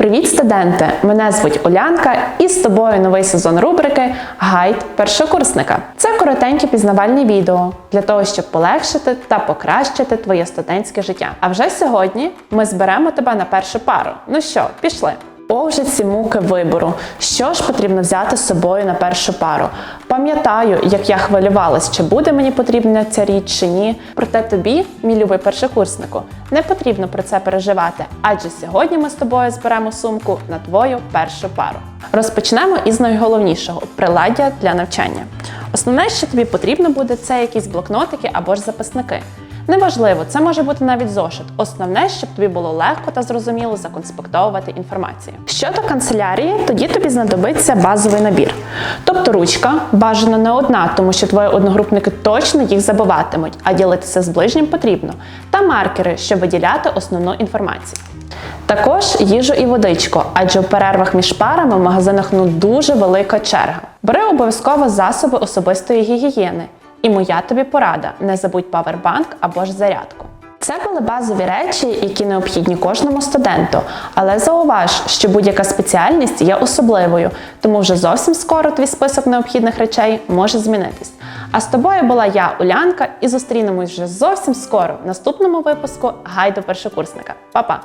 Привіт, студенти! Мене звуть Олянка, і з тобою новий сезон рубрики Гайд першокурсника. Це коротенькі пізнавальні відео для того, щоб полегшити та покращити твоє студентське життя. А вже сьогодні ми зберемо тебе на першу пару. Ну що, пішли? О, ці муки вибору. Що ж потрібно взяти з собою на першу пару? Пам'ятаю, як я хвилювалась, чи буде мені потрібна ця річ чи ні. Проте тобі, мій любий першокурснику, не потрібно про це переживати, адже сьогодні ми з тобою зберемо сумку на твою першу пару. Розпочнемо із найголовнішого приладдя для навчання. Основне, що тобі потрібно буде, це якісь блокнотики або ж записники. Неважливо, це може бути навіть зошит. Основне, щоб тобі було легко та зрозуміло законспектовувати інформацію. Щодо канцелярії, тоді тобі знадобиться базовий набір. Тобто ручка бажано не одна, тому що твої одногрупники точно їх забуватимуть, а ділитися з ближнім потрібно. Та маркери, щоб виділяти основну інформацію. Також їжу і водичку, адже в перервах між парами в магазинах ну дуже велика черга. Бери обов'язково засоби особистої гігієни. І моя тобі порада: не забудь павербанк або ж зарядку. Це були базові речі, які необхідні кожному студенту. Але зауваж, що будь-яка спеціальність є особливою, тому вже зовсім скоро твій список необхідних речей може змінитись. А з тобою була я, Улянка, і зустрінемось вже зовсім скоро в наступному випуску гайду першокурсника. Па-па!